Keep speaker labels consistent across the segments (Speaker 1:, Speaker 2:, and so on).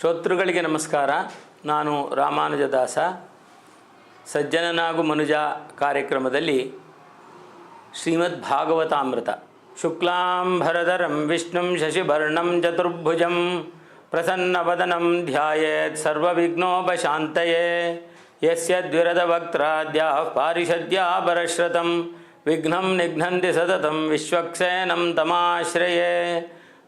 Speaker 1: ಶ್ರೋತೃಗಳಿಗೆ ನಮಸ್ಕಾರ. ನಾನು ರಾಮಾನುಜದಾಸ. ಸಜ್ಜನನಾಗು ಮನುಜ ಕಾರ್ಯಕ್ರಮದಲ್ಲಿ ಶ್ರೀಮದ್ ಭಾಗವತಾಮೃತ. ಶುಕ್ಲಾಂಭರಧರಂ ವಿಷ್ಣುಂ ಶಶಿಭರ್ಣಂ ಚತುರ್ಭುಜಂ ಪ್ರಸನ್ನವದನಂ ಧ್ಯಾಯೇತ್ ಸರ್ವವಿಘ್ನೋಪಶಾಂತಯೇ. ಯಸ್ಯ ದ್ವಿರದವಕ್ತ್ರಾದ್ಯಾಃ ಪಾರಿಷದ್ಯಾಪರಶ್ರತಂ. ವಿಘ್ನಂ ನಿಘ್ನಂತಿ ಸತತಂ ವಿಶ್ವಕ್ಸೇನಂ ತಮಾಶ್ರಯೇ.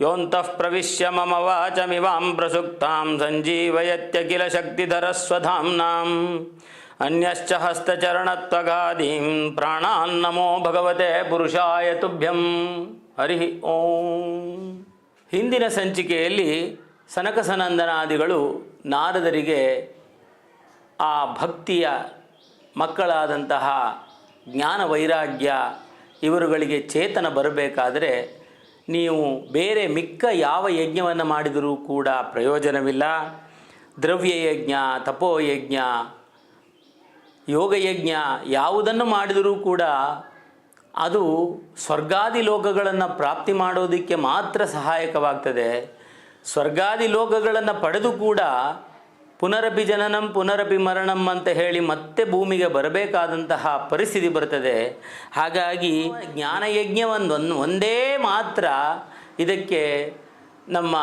Speaker 1: योऽन्तः प्रविश्य मम वाचमिवां प्रसुप्तां सञ्जीवयत्यखिलशक्तिधरस्वधाम्नाम् अन्यश्च हस्तचरणत्वगादीं ಪ್ರಾಣಾನ್ನಮೋ ಭಗವತೆ ಪುರುಷಾಯ ತುಭ್ಯಂ ಹರಿ ಓಂ ಹಿಂದಿನ ಸಂಚಿಕೆಯಲ್ಲಿ ಸನಕಸನಂದನಾದಿಗಳು ನಾರದರಿಗೆ ಆ ಭಕ್ತಿಯ ಮಕ್ಕಳಾದಂತಹ ಜ್ಞಾನ ವೈರಾಗ್ಯ ಇವರುಗಳಿಗೆ ಚೇತನ ಬರಬೇಕಾದರೆ ನೀವು ಬೇರೆ ಮಿಕ್ಕ ಯಾವ ಯಜ್ಞವನ್ನು ಮಾಡಿದರೂ ಕೂಡ ಪ್ರಯೋಜನವಿಲ್ಲ. ದ್ರವ್ಯಯಜ್ಞ, ತಪೋಯಜ್ಞ, ಯೋಗಯಜ್ಞ ಯಾವುದನ್ನು ಮಾಡಿದರೂ ಕೂಡ ಅದು ಸ್ವರ್ಗಾದಿ ಲೋಕಗಳನ್ನು ಪ್ರಾಪ್ತಿ ಮಾಡೋದಕ್ಕೆ ಮಾತ್ರ ಸಹಾಯಕವಾಗ್ತದೆ. ಸ್ವರ್ಗಾದಿ ಲೋಕಗಳನ್ನು ಪಡೆದು ಕೂಡ ಪುನರಪಿ ಜನನಂ ಪುನರಪಿ ಮರಣಂ ಅಂತ ಹೇಳಿ ಮತ್ತೆ ಭೂಮಿಗೆ ಬರಬೇಕಾದಂತಹ ಪರಿಸ್ಥಿತಿ ಬರ್ತದೆ. ಹಾಗಾಗಿ ಜ್ಞಾನಯಜ್ಞವನ್ನು ಒಂದೇ ಮಾತ್ರ ಇದಕ್ಕೆ ನಮ್ಮ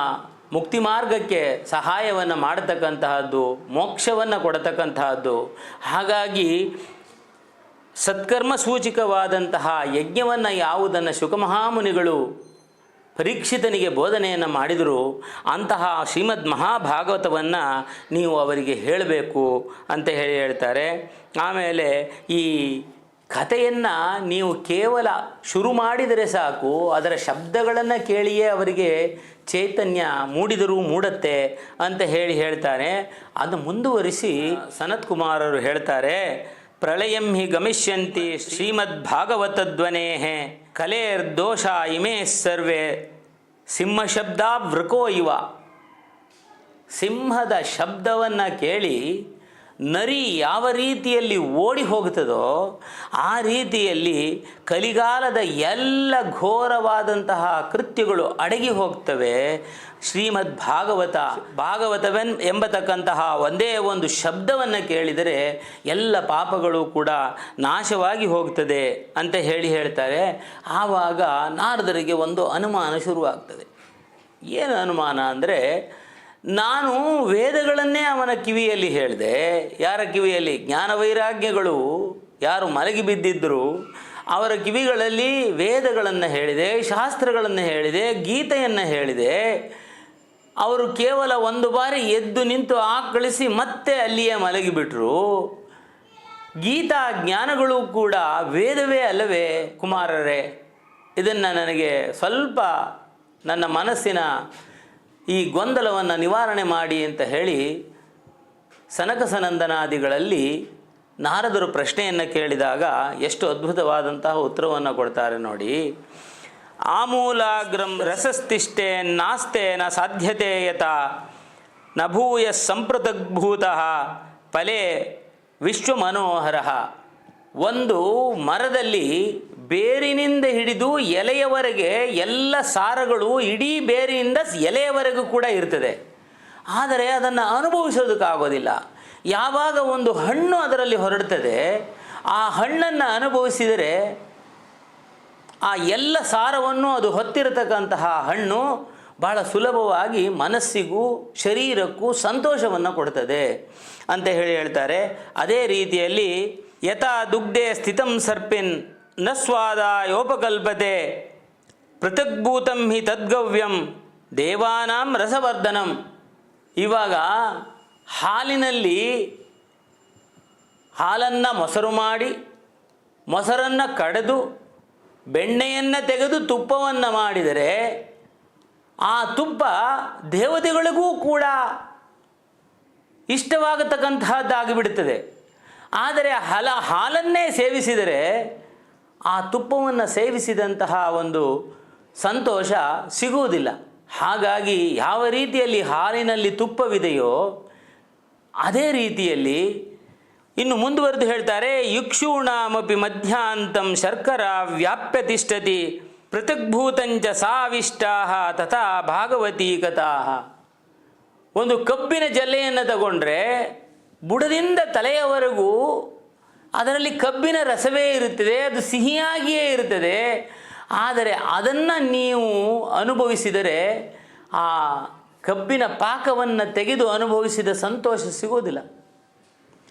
Speaker 1: ಮುಕ್ತಿ ಮಾರ್ಗಕ್ಕೆ ಸಹಾಯವನ್ನು ಮಾಡತಕ್ಕಂತಹದ್ದು, ಮೋಕ್ಷವನ್ನು ಕೊಡತಕ್ಕಂತಹದ್ದು. ಹಾಗಾಗಿ ಸತ್ಕರ್ಮ ಸೂಚಿಕವಾದಂತಹ ಯಜ್ಞವನ್ನು ಯಾವುದನ್ನು ಶುಕಮಹಾಮುನಿಗಳು ಪರೀಕ್ಷಿತನಿಗೆ ಬೋಧನೆಯನ್ನು ಮಾಡಿದರೂ ಅಂತಹ ಶ್ರೀಮದ್ ಮಹಾಭಾಗವತವನ್ನು ನೀವು ಅವರಿಗೆ ಹೇಳಬೇಕು ಅಂತ ಹೇಳಿ ಹೇಳ್ತಾರೆ. ಆಮೇಲೆ ಈ ಕಥೆಯನ್ನು ನೀವು ಕೇವಲ ಶುರು ಮಾಡಿದರೆ ಸಾಕು, ಅದರ ಶಬ್ದಗಳನ್ನು ಕೇಳಿಯೇ ಅವರಿಗೆ ಚೈತನ್ಯ ಮೂಡಿದರೂ ಮೂಡತ್ತೆ ಅಂತ ಹೇಳಿ ಹೇಳ್ತಾರೆ. ಅದು ಮುಂದುವರಿಸಿ ಸನತ್ ಕುಮಾರರು ಹೇಳ್ತಾರೆ, ಪ್ರಳಯಂ ಹಿ ಗಮಿಷ್ಯಂತಿ ಶ್ರೀಮದ್ ಭಾಗವತಧ್ವನೇ ಕಲೇರ್ದೋಷ ಇಮೇ ಸರ್ವೇ. ಸಿಂಹಶಬ್ದ ವೃಕೋ ಇವ. ಸಿಂಹದ ಶಬ್ದವನ್ನು ಕೇಳಿ ನರಿ ಯಾವ ರೀತಿಯಲ್ಲಿ ಓಡಿ ಹೋಗ್ತದೋ ಆ ರೀತಿಯಲ್ಲಿ ಕಲಿಗಾಲದ ಎಲ್ಲ ಘೋರವಾದಂತಹ ಕೃತ್ಯಗಳು ಅಡಗಿ ಹೋಗ್ತವೆ. ಶ್ರೀಮದ್ ಭಾಗವತ ಭಾಗವತವೆನ್ ಎಂಬತಕ್ಕಂತಹ ಒಂದೇ ಒಂದು ಶಬ್ದವನ್ನು ಕೇಳಿದರೆ ಎಲ್ಲ ಪಾಪಗಳು ಕೂಡ ನಾಶವಾಗಿ ಹೋಗ್ತದೆ ಅಂತ ಹೇಳಿ ಹೇಳ್ತಾರೆ. ಆವಾಗ ನಾರದರಿಗೆ ಒಂದು ಅನುಮಾನ ಶುರುವಾಗ್ತದೆ. ಏನು ಅನುಮಾನ ಅಂದರೆ, ನಾನು ವೇದಗಳನ್ನೇ ಅವನ ಕಿವಿಯಲ್ಲಿ ಹೇಳಿದೆ. ಯಾರ ಕಿವಿಯಲ್ಲಿ? ಜ್ಞಾನ ವೈರಾಗ್ಯಗಳು ಯಾರು ಮಲಗಿ ಬಿದ್ದಿದ್ದರು ಅವರ ಕಿವಿಗಳಲ್ಲಿ ವೇದಗಳನ್ನು ಹೇಳಿದೆ, ಶಾಸ್ತ್ರಗಳನ್ನು ಹೇಳಿದೆ, ಗೀತೆಯನ್ನು ಹೇಳಿದೆ. ಅವರು ಕೇವಲ ಒಂದು ಬಾರಿ ಎದ್ದು ನಿಂತು ಆಕಳಿಸಿ ಮತ್ತೆ ಅಲ್ಲಿಯೇ ಮಲಗಿಬಿಟ್ರು. ಗೀತಾ ಜ್ಞಾನಗಳು ಕೂಡ ವೇದವೇ ಅಲ್ಲವೇ ಕುಮಾರರೇ? ಇದನ್ನು ನನಗೆ ಸ್ವಲ್ಪ ನನ್ನ ಮನಸ್ಸಿನ ಈ ಗೊಂದಲವನ್ನು ನಿವಾರಣೆ ಮಾಡಿ ಅಂತ ಹೇಳಿ ಸನಕಸನಂದನಾದಿಗಳಲ್ಲಿ ನಾರದರು ಪ್ರಶ್ನೆಯನ್ನು ಕೇಳಿದಾಗ ಎಷ್ಟು ಅದ್ಭುತವಾದಂತಹ ಉತ್ತರವನ್ನು ಕೊಡ್ತಾರೆ ನೋಡಿ. ಆಮೂಲಾಗ್ರಂ ರಸಸ್ತಿಷ್ಠೆ ನಾಸ್ತೆ ನ ಸಾಧ್ಯತೆ ಯತ ನ ಭೂಯ ಸಂಪ್ರತಗ್ಭೂತ ಫಲೆ ವಿಶ್ವಮನೋಹರ. ಒಂದು ಮರದಲ್ಲಿ ಬೇರಿನಿಂದ ಹಿಡಿದು ಎಲೆಯವರೆಗೆ ಎಲ್ಲ ಸಾರಗಳು ಇಡೀ ಬೇರಿನಿಂದ ಎಲೆಯವರೆಗೂ ಕೂಡ ಇರ್ತದೆ. ಆದರೆ ಅದನ್ನು ಅನುಭವಿಸೋದಕ್ಕಾಗೋದಿಲ್ಲ. ಯಾವಾಗ ಒಂದು ಹಣ್ಣು ಅದರಲ್ಲಿ ಹೊರಡ್ತದೆ, ಆ ಹಣ್ಣನ್ನು ಅನುಭವಿಸಿದರೆ ಆ ಎಲ್ಲ ಸಾರವನ್ನು ಅದು ಹೊತ್ತಿರತಕ್ಕಂತಹ ಹಣ್ಣು ಬಹಳ ಸುಲಭವಾಗಿ ಮನಸ್ಸಿಗೂ ಶರೀರಕ್ಕೂ ಸಂತೋಷವನ್ನು ಕೊಡ್ತದೆ ಅಂತ ಹೇಳಿ ಹೇಳ್ತಾರೆ. ಅದೇ ರೀತಿಯಲ್ಲಿ ಯಥಾ ದುಗ್ಧೆ ಸ್ಥಿತಂ ಸರ್ಪಿನ್ನ ಸ್ವಾದಾಯೋಪಕಲ್ಪತೆ ಪೃಥಗ್ಭೂತಂ ಹಿ ತದ್ಗವ್ಯಂ ದೇವಾನಾಂ ರಸವರ್ಧನಂ. ಇವಾಗ ಹಾಲಿನಲ್ಲಿ ಹಾಲನ್ನು ಮೊಸರು ಮಾಡಿ ಮೊಸರನ್ನು ಕಡೆದು ಬೆಣ್ಣೆಯನ್ನು ತೆಗೆದು ತುಪ್ಪವನ್ನು ಮಾಡಿದರೆ ಆ ತುಪ್ಪ ದೇವತೆಗಳಿಗೂ ಕೂಡ ಇಷ್ಟವಾಗತಕ್ಕಂತಹದ್ದಾಗಿಬಿಡುತ್ತದೆ. ಆದರೆ ಹಲ ಹಾಲನ್ನೇ ಸೇವಿಸಿದರೆ ಆ ತುಪ್ಪವನ್ನು ಸೇವಿಸಿದಂತಹ ಒಂದು ಸಂತೋಷ ಸಿಗುವುದಿಲ್ಲ. ಹಾಗಾಗಿ ಯಾವ ರೀತಿಯಲ್ಲಿ ಹಾಲಿನಲ್ಲಿ ತುಪ್ಪವಿದೆಯೋ, ಅದೇ ರೀತಿಯಲ್ಲಿ ಇನ್ನು ಮುಂದುವರೆದು ಹೇಳ್ತಾರೆ ಯುಕ್ಷೂಣಾಮಪಿ ಮಧ್ಯಾಂತಂ ಶರ್ಕರ ವ್ಯಾಪ್ಯ ತಿಷ್ಠತಿ ಪೃಥಗ್ಭೂತಂಚ ಸಾವಿಷ್ಟಾ ತಥಾ ಭಾಗವತೀ ಕಥಾ ಒಂದು ಕಬ್ಬಿನ ಜಲ್ಲೆಯನ್ನು ತಗೊಂಡ್ರೆ ಬುಡದಿಂದ ತಲೆಯವರೆಗೂ ಅದರಲ್ಲಿ ಕಬ್ಬಿನ ರಸವೇ ಇರುತ್ತದೆ, ಅದು ಸಿಹಿಯಾಗಿಯೇ ಇರುತ್ತದೆ. ಆದರೆ ಅದನ್ನು ನೀವು ಅನುಭವಿಸಿದರೆ ಆ ಕಬ್ಬಿನ ಪಾಕವನ್ನು ತೆಗೆದು ಅನುಭವಿಸಿದ ಸಂತೋಷ ಸಿಗೋದಿಲ್ಲ.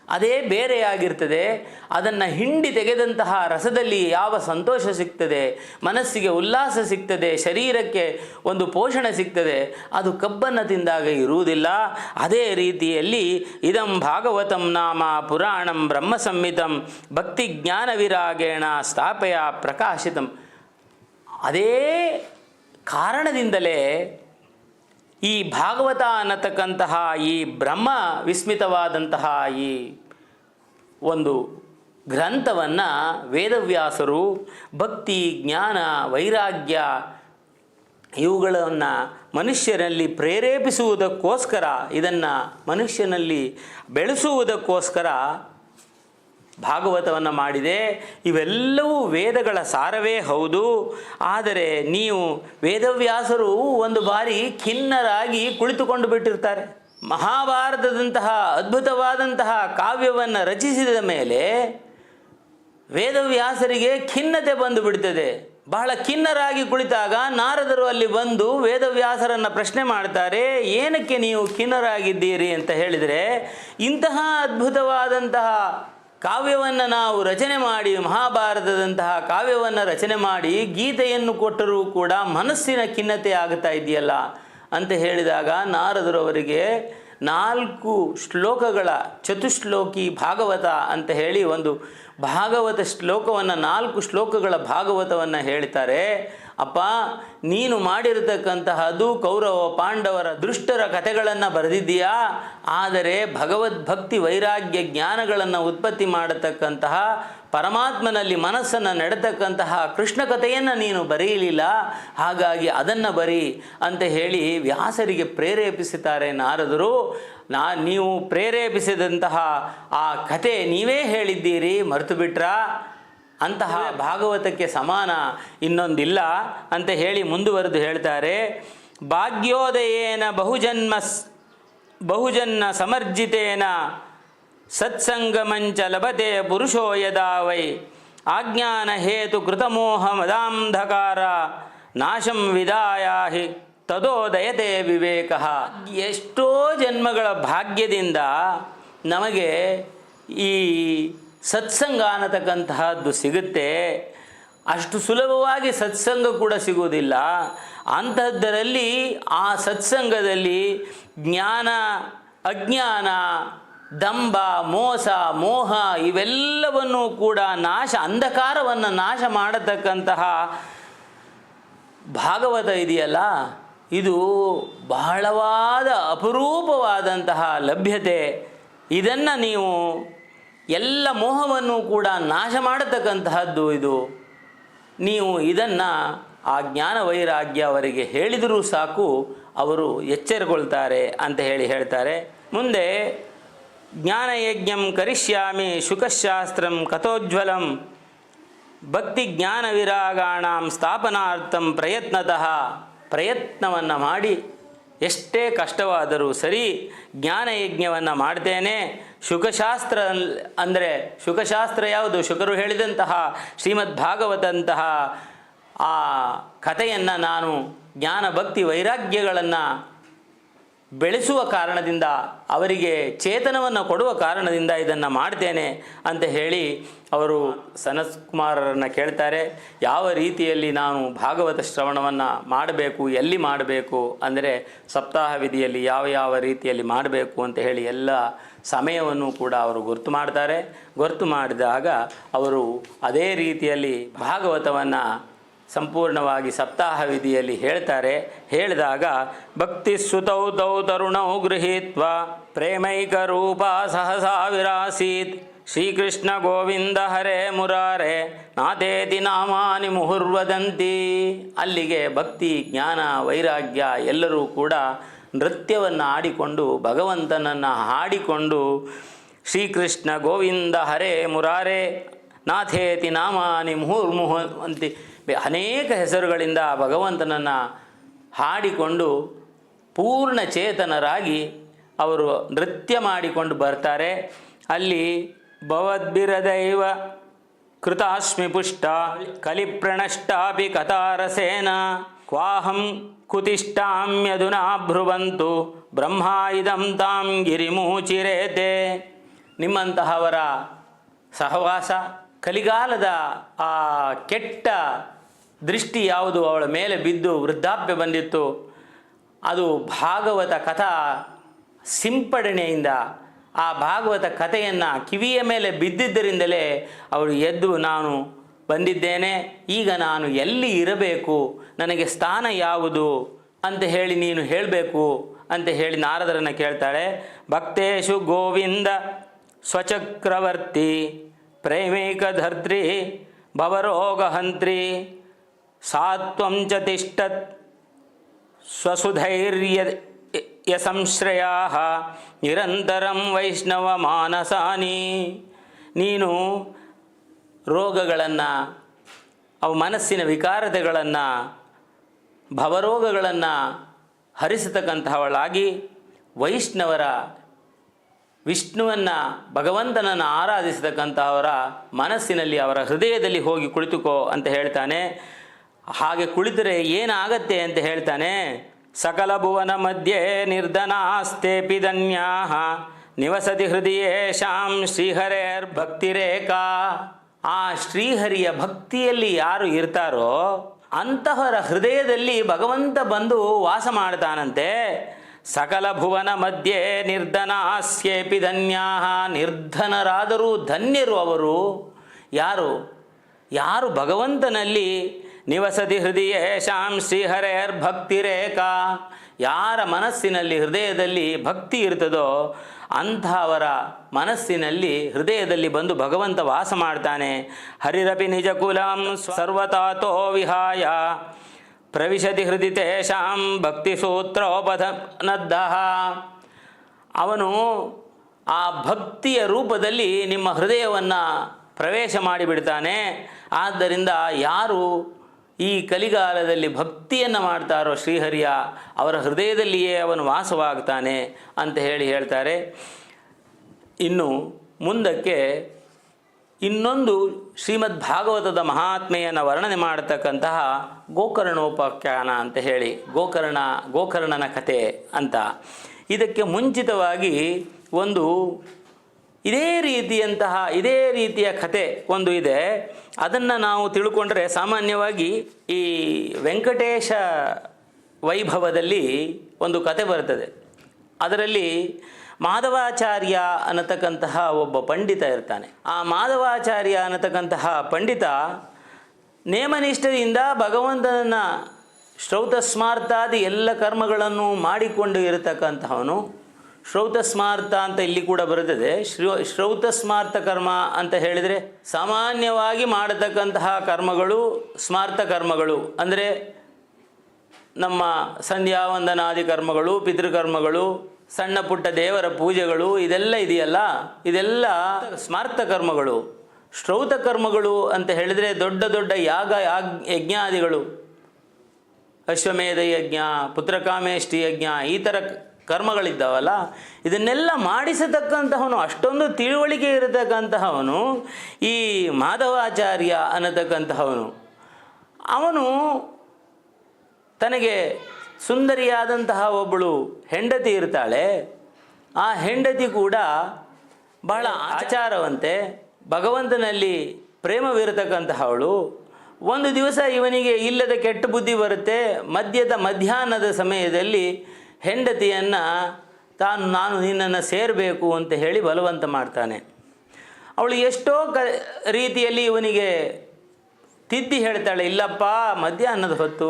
Speaker 1: ಅದೇ ಬೇರೆಯಾಗಿರ್ತದೆ, ಅದನ್ನು ಹಿಂಡಿ ತೆಗೆದಂತಹ ರಸದಲ್ಲಿ ಯಾವ ಸಂತೋಷ ಸಿಗ್ತದೆ, ಮನಸ್ಸಿಗೆ ಉಲ್ಲಾಸ ಸಿಗ್ತದೆ, ಶರೀರಕ್ಕೆ ಒಂದು ಪೋಷಣೆ ಸಿಗ್ತದೆ, ಅದು ಕಬ್ಬನ್ನು ತಿಂದಾಗ ಇರುವುದಿಲ್ಲ. ಅದೇ ರೀತಿಯಲ್ಲಿ ಇದಂ ಭಾಗವತಂ ನಾಮ ಪುರಾಣಂ ಬ್ರಹ್ಮ ಸಂಹಿತಂ ಭಕ್ತಿ ಜ್ಞಾನ ವಿರಾಗೇಣ ಸ್ಥಾಪಯ ಪ್ರಕಾಶಿತಂ. ಅದೇ ಕಾರಣದಿಂದಲೇ ಈ ಭಾಗವತ ಅನ್ನತಕ್ಕಂತಹ ಈ ಬ್ರಹ್ಮ ವಿಸ್ಮಿತವಾದಂತಹ ಈ ಒಂದು ಗ್ರಂಥವನ್ನು ವೇದವ್ಯಾಸರು, ಭಕ್ತಿ, ಜ್ಞಾನ, ವೈರಾಗ್ಯ ಇವುಗಳನ್ನು ಮನುಷ್ಯನಲ್ಲಿ ಪ್ರೇರೇಪಿಸುವುದಕ್ಕೋಸ್ಕರ, ಇದನ್ನು ಮನುಷ್ಯನಲ್ಲಿ ಬೆಳೆಸುವುದಕ್ಕೋಸ್ಕರ ಭಾಗವತವನ್ನು ಮಾಡಿದೆ. ಇವೆಲ್ಲವೂ ವೇದಗಳ ಸಾರವೇ ಹೌದು. ಆದರೆ ನೀವು ವೇದವ್ಯಾಸರು ಒಂದು ಬಾರಿ ಖಿನ್ನರಾಗಿ ಕುಳಿತುಕೊಂಡು ಬಿಟ್ಟಿರ್ತಾರೆ. ಮಹಾಭಾರತದಂತಹ ಅದ್ಭುತವಾದಂತಹ ಕಾವ್ಯವನ್ನು ರಚಿಸಿದ ಮೇಲೆ ವೇದವ್ಯಾಸರಿಗೆ ಖಿನ್ನತೆ ಬಂದು ಬಿಡ್ತದೆ. ಬಹಳ ಖಿನ್ನರಾಗಿ ಕುಳಿತಾಗ ನಾರದರು ಅಲ್ಲಿ ಬಂದು ವೇದವ್ಯಾಸರನ್ನು ಪ್ರಶ್ನೆ ಮಾಡ್ತಾರೆ, ಏನಕ್ಕೆ ನೀವು ಖಿನ್ನರಾಗಿದ್ದೀರಿ? ಅಂತ ಹೇಳಿದರೆ, ಇಂತಹ ಅದ್ಭುತವಾದಂತಹ ಕಾವ್ಯವನ್ನು ನಾವು ರಚನೆ ಮಾಡಿ ಮಹಾಭಾರತದಂತಹ ಕಾವ್ಯವನ್ನು ರಚನೆ ಮಾಡಿ ಗೀತೆಯನ್ನು ಕೊಟ್ಟರೂ ಕೂಡ ಮನಸ್ಸಿನ ಖಿನ್ನತೆ ಆಗ್ತಾ ಇದೆಯಲ್ಲ ಅಂತ ಹೇಳಿದಾಗ ನಾರದರು ಅವರಿಗೆ ನಾಲ್ಕು ಶ್ಲೋಕಗಳ ಚತುಶ್ಲೋಕಿ ಭಾಗವತ ಅಂತ ಹೇಳಿ ಒಂದು ಭಾಗವತ ಶ್ಲೋಕವನ್ನು ನಾಲ್ಕು ಶ್ಲೋಕಗಳ ಭಾಗವತವನ್ನು ಹೇಳ್ತಾರೆ ಅಪ್ಪ, ನೀನು ಮಾಡಿರತಕ್ಕಂತಹದ್ದು ಕೌರವ ಪಾಂಡವರ ದುಷ್ಟರ ಕಥೆಗಳನ್ನು ಬರೆದಿದ್ದೀಯಾ? ಆದರೆ ಭಗವದ್ಭಕ್ತಿ ವೈರಾಗ್ಯ ಜ್ಞಾನಗಳನ್ನು ಉತ್ಪತ್ತಿ ಮಾಡತಕ್ಕಂತಹ ಪರಮಾತ್ಮನಲ್ಲಿ ಮನಸ್ಸನ್ನು ನೆಡತಕ್ಕಂತಹ ಕೃಷ್ಣ ಕಥೆಯನ್ನು ನೀನು ಬರೆಯಲಿಲ್ಲ, ಹಾಗಾಗಿ ಅದನ್ನು ಬರಿ ಅಂತ ಹೇಳಿ ವ್ಯಾಸರಿಗೆ ಪ್ರೇರೇಪಿಸುತ್ತಾರೆ ನಾರದರು. ನಾ, ನೀವು ಪ್ರೇರೇಪಿಸಿದಂತಹ ಆ ಕತೆ ನೀವೇ ಹೇಳಿದ್ದೀರಿ ಮರೆತು ಬಿಟ್ರಾ ಅಂತಹ ಭಾಗವತಕ್ಕೆ ಸಮಾನ ಇನ್ನೊಂದಿಲ್ಲ ಅಂತ ಹೇಳಿ ಮುಂದುವರೆದು ಹೇಳ್ತಾರೆ, ಭಾಗ್ಯೋದಯೇನ ಬಹುಜನ್ಮ ಬಹುಜನ್ನ ಸಮರ್ಜಿತೇನ, ಸತ್ಸಂಗಮಂಚ ಲಭತೆ ಪುರುಷೋ ಯದಾ ವೈ ಆಜ್ಞಾನ ಹೇತು ಕೃತಮೋಹ ಮದಾಂಧಕಾರ, ನಾಶಂ ವಿದಾಯಾಹಿ ತದೋದಯತೆ ವಿವೇಕ. ಎಷ್ಟೋ ಜನ್ಮಗಳ ಭಾಗ್ಯದಿಂದ ನಮಗೆ ಈ ಸತ್ಸಂಗ ಅನ್ನತಕ್ಕಂತಹದ್ದು ಸಿಗುತ್ತೆ. ಅಷ್ಟು ಸುಲಭವಾಗಿ ಸತ್ಸಂಗ ಕೂಡ ಸಿಗುವುದಿಲ್ಲ. ಅಂಥದ್ದರಲ್ಲಿ ಆ ಸತ್ಸಂಗದಲ್ಲಿ ಜ್ಞಾನ, ಅಜ್ಞಾನ ದಂಬ ಮೋಸ, ಮೋಹ ಇವೆಲ್ಲವನ್ನೂ ಕೂಡ ನಾಶ, ಅಂಧಕಾರವನ್ನು ನಾಶ ಮಾಡತಕ್ಕಂತಹ ಭಾಗವತ ಇದೆಯಲ್ಲ? ಇದು ಬಹಳವಾದ ಅಪರೂಪವಾದಂತಹ ಲಭ್ಯತೆ. ಇದನ್ನು ನೀವು ಎಲ್ಲ ಮೋಹವನ್ನು ಕೂಡ ನಾಶ ಮಾಡತಕ್ಕಂತಹದ್ದು ಇದು. ನೀವು ಇದನ್ನು ಆ ಜ್ಞಾನ ವೈರಾಗ್ಯ ಅವರಿಗೆ ಹೇಳಿದರೂ ಸಾಕು, ಅವರು ಎಚ್ಚರಿಕೊಳ್ತಾರೆ ಅಂತ ಹೇಳಿ ಹೇಳ್ತಾರೆ. ಮುಂದೆ ಜ್ಞಾನಯಜ್ಞಂ ಕರಿಷ್ಯಾಮಿ ಶುಕಶಾಸ್ತ್ರಂ ಕಥೋಜ್ವಲಂ ಭಕ್ತಿ ಜ್ಞಾನ ವಿರಾಗಾಣಾಂ ಸ್ಥಾಪನಾರ್ಥಂ ಪ್ರಯತ್ನತಃ. ಪ್ರಯತ್ನವನ್ನು ಮಾಡಿ, ಎಷ್ಟೇ ಕಷ್ಟವಾದರೂ ಸರಿ ಜ್ಞಾನಯಜ್ಞವನ್ನು ಮಾಡ್ತೇನೆ ಶುಕಶಾಸ್ತ್ರ ಅಂದರೆ ಶುಕಶಾಸ್ತ್ರ ಯಾವುದು? ಶುಕರು ಹೇಳಿದಂತಹ ಶ್ರೀಮದ್ ಭಾಗವತಂತಹ ಆ ಕಥೆಯನ್ನು ನಾನು ಜ್ಞಾನ ಭಕ್ತಿ ವೈರಾಗ್ಯಗಳನ್ನು ಬೆಳೆಸುವ ಕಾರಣದಿಂದ ಅವರಿಗೆ ಚೇತನವನ್ನು ಕೊಡುವ ಕಾರಣದಿಂದ ಇದನ್ನು ಮಾಡ್ತೇನೆ ಅಂತ ಹೇಳಿ ಅವರು ಸನತ್ ಕುಮಾರರನ್ನು ಕೇಳ್ತಾರೆ. ಯಾವ ರೀತಿಯಲ್ಲಿ ನಾನು ಭಾಗವತ ಶ್ರವಣವನ್ನು ಮಾಡಬೇಕು, ಎಲ್ಲಿ ಮಾಡಬೇಕು, ಅಂದರೆ ಸಪ್ತಾಹ ವಿಧಿಯಲ್ಲಿ ಯಾವ ಯಾವ ರೀತಿಯಲ್ಲಿ ಮಾಡಬೇಕು ಅಂತ ಹೇಳಿ ಎಲ್ಲ ಸಮಯವನ್ನು ಕೂಡ ಅವರು ಗುರುತು ಮಾಡ್ತಾರೆ. ಗುರುತು ಮಾಡಿದಾಗ ಅವರು ಅದೇ ರೀತಿಯಲ್ಲಿ ಭಾಗವತವನ್ನು ಸಂಪೂರ್ಣವಾಗಿ ಸಪ್ತಾಹ ವಿಧಿಯಲ್ಲಿ ಹೇಳ್ತಾರೆ. ಹೇಳಿದಾಗ, ಭಕ್ತಿ ಸುತೌ ತೌ ತರುಣೌ ಗೃಹೀತ್ವ ಪ್ರೇಮೈಕ ರೂಪ ಸಹಸಾ ವಿರಾಸೀತ್. ಶ್ರೀಕೃಷ್ಣ ಗೋವಿಂದ ಹರೇ ಮುರಾರೆ ನಾಥೇತಿ ನಾಮಾನಿ ಮುಹುರ್ವದಂತಿ. ಅಲ್ಲಿಗೆ ಭಕ್ತಿ, ಜ್ಞಾನ, ವೈರಾಗ್ಯ ಎಲ್ಲರೂ ಕೂಡ ನೃತ್ಯವನ್ನು ಆಡಿಕೊಂಡು, ಭಗವಂತನನ್ನು ಹಾಡಿಕೊಂಡು, ಶ್ರೀಕೃಷ್ಣ ಗೋವಿಂದ ಹರೇ ಮುರಾರೆ ನಾಥೇತಿ ನಾಮಾನಿ ಮುಹುರ್ಮುಹು ಅಂತಿ ಅನೇಕ ಹೆಸರುಗಳಿಂದ ಭಗವಂತನನ್ನು ಹಾಡಿಕೊಂಡು, ಪೂರ್ಣ ಚೇತನರಾಗಿ ಅವರು ನೃತ್ಯ ಮಾಡಿಕೊಂಡು ಬರ್ತಾರೆ. ಅಲ್ಲಿ ಭವದ್ಭಿರದೈವ ಕೃತಾಸ್ಮಿ ಪುಷ್ಟ ಕಲಿಪ್ರಣಷ್ಟಾಪಿ ಕಥಾರಸೇನ ಕ್ವಾಹಂ ಕುತಿಷ್ಠಾಮ್ಯಧುನಾ ಭ್ರುವಂತು ಬ್ರಹ್ಮ ಇದಂ ತಾಂ ಗಿರಿಮೂಚಿರೇತೆ ನಿಮ್ಮಂತಹವರ ಸಹವಾಸ, ಕಲಿಗಾಲದ ಆ ಕೆಟ್ಟ ದೃಷ್ಟಿ ಯಾವುದು? ಅವಳ ಮೇಲೆ ಬಿದ್ದು ವೃದ್ಧಾಪ್ಯ ಬಂದಿತ್ತು. ಅದು ಭಾಗವತ ಕಥಾ ಸಿಂಪಡಣೆಯಿಂದ ಆ ಭಾಗವತ ಕಥೆಯನ್ನು ಕಿವಿಯ ಮೇಲೆ ಬಿದ್ದಿದ್ದರಿಂದಲೇ ಅವಳು ಎದ್ದು, ನಾನು ಬಂದಿದ್ದೇನೆ, ಈಗ ನಾನು ಎಲ್ಲಿ ಇರಬೇಕು, ನನಗೆ ಸ್ಥಾನ ಯಾವುದು ಅಂತ ಹೇಳಿ ನೀನು ಹೇಳಬೇಕು ಅಂತ ಹೇಳಿ ನಾರದರನ್ನು ಕೇಳ್ತಾಳೆ. ಭಕ್ತೇಶು ಗೋವಿಂದ, ಸ್ವಚಕ್ರವರ್ತಿ ಪ್ರೇಮೈಕಧರ್ತ್ರಿ ಭವರೋಗಹಂತ್ರಿ, ಸಾತ್ವಂ ಚ ತಿಷ್ಟತ್, ಸ್ವಸುಧೈರ್ಯ ಯಸಂಶ್ರಯಾ ನಿರಂತರಂ ವೈಷ್ಣವ ಮಾನಸಾನಿ, ನೀನು ರೋಗಗಳನ್ನು, ಅವು ಮನಸ್ಸಿನ ವಿಕಾರತೆಗಳನ್ನು, ಭವರೋಗಗಳನ್ನು ಹರಿಸತಕ್ಕಂತಹವಳಾಗಿ ವೈಷ್ಣವರ ವಿಷ್ಣುವನ್ನು, ಭಗವಂತನನ್ನು ಆರಾಧಿಸತಕ್ಕಂತಹವರ ಮನಸ್ಸಿನಲ್ಲಿ ಅವರ ಹೃದಯದಲ್ಲಿ ಹೋಗಿ ಕುಳಿತುಕೋ ಅಂತ ಹೇಳ್ತಾನೆ. ಹಾಗೆ ಕುಳಿತರೆ ಏನಾಗತ್ತೆ ಅಂತ ಹೇಳ್ತಾನೆ. ಸಕಲ ಭುವನ ಮಧ್ಯೆ ನಿರ್ಧನಾಸ್ತೆ ಪಿಧನ್ಯಾ ನಿವಸತಿ ಹೃದಯೇಶಾಂ ಶ್ರೀಹರೇರ್ ಭಕ್ತಿರೇಖಾ ಆ ಶ್ರೀಹರಿಯ ಭಕ್ತಿಯಲ್ಲಿ ಯಾರು ಇರ್ತಾರೋ ಅಂತಹರ ಹೃದಯದಲ್ಲಿ ಭಗವಂತ ಬಂದು ವಾಸ ಮಾಡ್ತಾನಂತೆ. ಸಕಲ ಭುವನ ಮಧ್ಯೆ ನಿರ್ಧನಾಸ್ಯೇಪಿ ಧನ್ಯಾ ನಿರ್ಧನರಾದರೂ ಧನ್ಯರು ಅವರು. ಯಾರು? ಯಾರು ಭಗವಂತನಲ್ಲಿ? ನಿವಸತಿ ಹೃದಯೇಶಾಂ ಶ್ರೀಹರೇರ್ ಭಕ್ತಿರೇಖಾ ಯಾರ ಮನಸ್ಸಿನಲ್ಲಿ ಹೃದಯದಲ್ಲಿ ಭಕ್ತಿ ಇರ್ತದೋ ಅಂಥವರ ಮನಸ್ಸಿನಲ್ಲಿ ಹೃದಯದಲ್ಲಿ ಬಂದು ಭಗವಂತ ವಾಸ ಮಾಡ್ತಾನೆ. ಹರಿರಪಿ ನಿಜ ಕುಲಂ ಸರ್ವತಾತೋ ವಿಹಾಯ. ಪ್ರವಿಶತಿ ಹೃದಯ ತೇಷಾಂ ಭಕ್ತಿ ಸೂತ್ರೋಪನದ್ದ ಅವನು ಆ ಭಕ್ತಿಯ ರೂಪದಲ್ಲಿ ನಿಮ್ಮ ಹೃದಯವನ್ನು ಪ್ರವೇಶ ಮಾಡಿಬಿಡ್ತಾನೆ. ಆದ್ದರಿಂದ ಯಾರು ಈ ಕಲಿಗಾಲದಲ್ಲಿ ಭಕ್ತಿಯನ್ನು ಮಾಡ್ತಾರೋ ಶ್ರೀಹರಿಯ ಅವರ ಹೃದಯದಲ್ಲಿಯೇ ಅವನು ವಾಸವಾಗ್ತಾನೆ ಅಂತ ಹೇಳಿ ಹೇಳ್ತಾರೆ. ಇನ್ನು ಮುಂದಕ್ಕೆ ಇನ್ನೊಂದು ಶ್ರೀಮದ್ ಭಾಗವತದ ಮಹಾತ್ಮೆಯನ್ನು ವರ್ಣನೆ ಮಾಡತಕ್ಕಂತಹ ಗೋಕರ್ಣೋಪಾಖ್ಯಾನ ಅಂತ ಹೇಳಿ, ಗೋಕರ್ಣ, ಗೋಕರ್ಣನ ಕಥೆ ಅಂತ. ಇದಕ್ಕೆ ಮುಂಚಿತವಾಗಿ ಒಂದು ಇದೇ ರೀತಿಯಂತಹ, ಇದೇ ರೀತಿಯ ಕತೆ ಒಂದು ಇದೆ. ಅದನ್ನು ನಾವು ತಿಳ್ಕೊಂಡ್ರೆ ಸಾಮಾನ್ಯವಾಗಿ ಈ ವೆಂಕಟೇಶ ವೈಭವದಲ್ಲಿ ಒಂದು ಕತೆ ಬರ್ತದೆ. ಅದರಲ್ಲಿ ಮಾಧವಾಚಾರ್ಯ ಅನ್ನತಕ್ಕಂತಹ ಒಬ್ಬ ಪಂಡಿತ ಇರ್ತಾನೆ. ಆ ಮಾಧವಾಚಾರ್ಯ ಅನ್ನತಕ್ಕಂತಹ ಪಂಡಿತ ನೇಮನಿಷ್ಠೆಯಿಂದ ಭಗವಂತನನ್ನು ಶ್ರೌತ ಸ್ಮಾರ್ತಾದಿ ಎಲ್ಲ ಕರ್ಮಗಳನ್ನು ಮಾಡಿಕೊಂಡು ಇರತಕ್ಕಂತಹವನು. ಶ್ರೌತ ಸ್ಮಾರ್ತ ಅಂತ ಇಲ್ಲಿ ಕೂಡ ಬರುತ್ತದೆ. ಶ್ರೌ ಶ್ರೌತ ಸ್ಮಾರ್ತ ಕರ್ಮ ಅಂತ ಹೇಳಿದರೆ ಸಾಮಾನ್ಯವಾಗಿ ಮಾಡತಕ್ಕಂತಹ ಕರ್ಮಗಳು ಸ್ಮಾರ್ಥ ಕರ್ಮಗಳು. ಅಂದರೆ ನಮ್ಮ ಸಂಧ್ಯಾವಂದನಾದಿ ಕರ್ಮಗಳು, ಪಿತೃಕರ್ಮಗಳು, ಸಣ್ಣ ಪುಟ್ಟ ದೇವರ ಪೂಜೆಗಳು ಇದೆಲ್ಲ ಇದೆಯಲ್ಲ? ಇದೆಲ್ಲ ಸ್ಮಾರ್ಥ ಕರ್ಮಗಳು. ಶ್ರೌತ ಕರ್ಮಗಳು ಅಂತ ಹೇಳಿದರೆ ದೊಡ್ಡ ದೊಡ್ಡ ಯಾಗ, ಯಾಗ್, ಯಜ್ಞಾದಿಗಳು. ಅಶ್ವಮೇಧ ಯಜ್ಞ ಪುತ್ರಕಾಮೇಷ್ಟಿ ಯಜ್ಞ, ಈ ಥರ ಕರ್ಮಗಳಿದ್ದಾವಲ್ಲ, ಇದನ್ನೆಲ್ಲ ಮಾಡಿಸತಕ್ಕಂತಹವನು, ಅಷ್ಟೊಂದು ತಿಳುವಳಿಕೆ ಇರತಕ್ಕಂತಹವನು, ಈ ಮಾಧವಾಚಾರ್ಯ ಅನ್ನತಕ್ಕಂತಹವನು. ಅವನು ತನಗೆ ಸುಂದರಿಯಾದಂತಹ ಒಬ್ಬಳು ಹೆಂಡತಿ ಇರ್ತಾಳೆ. ಆ ಹೆಂಡತಿ ಕೂಡ ಬಹಳ ಆಚಾರವಂತೆ, ಭಗವಂತನಲ್ಲಿ ಪ್ರೇಮವಿರತಕ್ಕಂತಹವಳು. ಒಂದು ದಿವಸ ಇವನಿಗೆ ಇಲ್ಲದ ಕೆಟ್ಟ ಬುದ್ಧಿ ಬರುತ್ತೆ. ಮದ್ಯದ ಮಧ್ಯಾಹ್ನದ ಸಮಯದಲ್ಲಿ ಹೆಂಡತಿಯನ್ನು ತಾನು ನಾನು ನಿನ್ನನ್ನು ಸೇರಬೇಕು ಅಂತ ಹೇಳಿ ಬಲವಂತ ಮಾಡ್ತಾನೆ. ಅವಳು ಎಷ್ಟೋ ಕ ರೀತಿಯಲ್ಲಿ ಇವನಿಗೆ ತಿದ್ದಿ ಹೇಳ್ತಾಳೆ, ಇಲ್ಲಪ್ಪ, ಮಧ್ಯಾಹ್ನದ ಹೊತ್ತು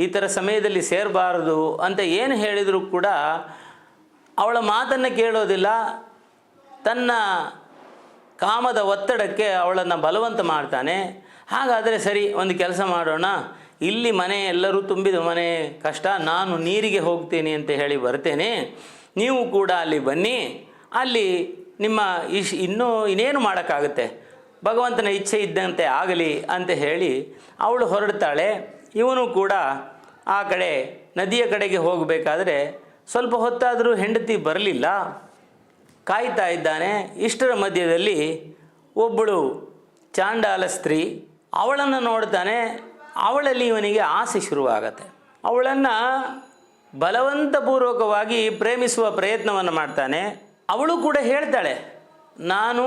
Speaker 1: ಈ ಥರ ಸಮಯದಲ್ಲಿ ಸೇರಬಾರದು ಅಂತ ಏನು ಹೇಳಿದರೂ ಕೂಡ ಅವಳ ಮಾತನ್ನು ಕೇಳೋದಿಲ್ಲ. ತನ್ನ ಕಾಮದ ಒತ್ತಡಕ್ಕೆ ಅವಳನ್ನು ಬಲವಂತ ಮಾಡ್ತಾನೆ. ಹಾಗಾದರೆ ಸರಿ, ಒಂದು ಕೆಲಸ ಮಾಡೋಣ ಇಲ್ಲಿ ಮನೆ ಎಲ್ಲರೂ ತುಂಬಿದ ಮನೆ ಕಷ್ಟ, ನಾನು ನೀರಿಗೆ ಹೋಗ್ತೀನಿ ಅಂತ ಹೇಳಿ ಬರ್ತೇನೆ. ನೀವು ಕೂಡ ಅಲ್ಲಿ ಬನ್ನಿ. ಅಲ್ಲಿ ನಿಮ್ಮ ಇಶ್, ಇನ್ನೂ ಇನ್ನೇನು ಮಾಡೋಕ್ಕಾಗುತ್ತೆ? ಭಗವಂತನ ಇಚ್ಛೆ ಇದ್ದಂತೆ ಆಗಲಿ ಅಂತ ಹೇಳಿ ಅವಳು ಹೊರಡ್ತಾಳೆ. ಇವನು ಕೂಡ ಆ ಕಡೆ, ನದಿಯ ಕಡೆಗೆ ಹೋಗಬೇಕಾದ್ರೆ ಸ್ವಲ್ಪ ಹೊತ್ತಾದರೂ ಹೆಂಡತಿ ಬರಲಿಲ್ಲ. ಕಾಯ್ತಾ ಇದ್ದಾನೆ. ಇಷ್ಟರ ಮಧ್ಯದಲ್ಲಿ ಒಬ್ಬಳು ಚಾಂಡಾಲ ಸ್ತ್ರೀ ಅವಳನ್ನು ನೋಡ್ತಾನೆ. ಅವಳಲ್ಲಿ ಇವನಿಗೆ ಆಸೆ ಶುರುವಾಗತ್ತೆ. ಅವಳನ್ನು ಬಲವಂತಪೂರ್ವಕವಾಗಿ ಪ್ರೇಮಿಸುವ ಪ್ರಯತ್ನವನ್ನು ಮಾಡ್ತಾನೆ. ಅವಳು ಕೂಡ ಹೇಳ್ತಾಳೆ, ನಾನು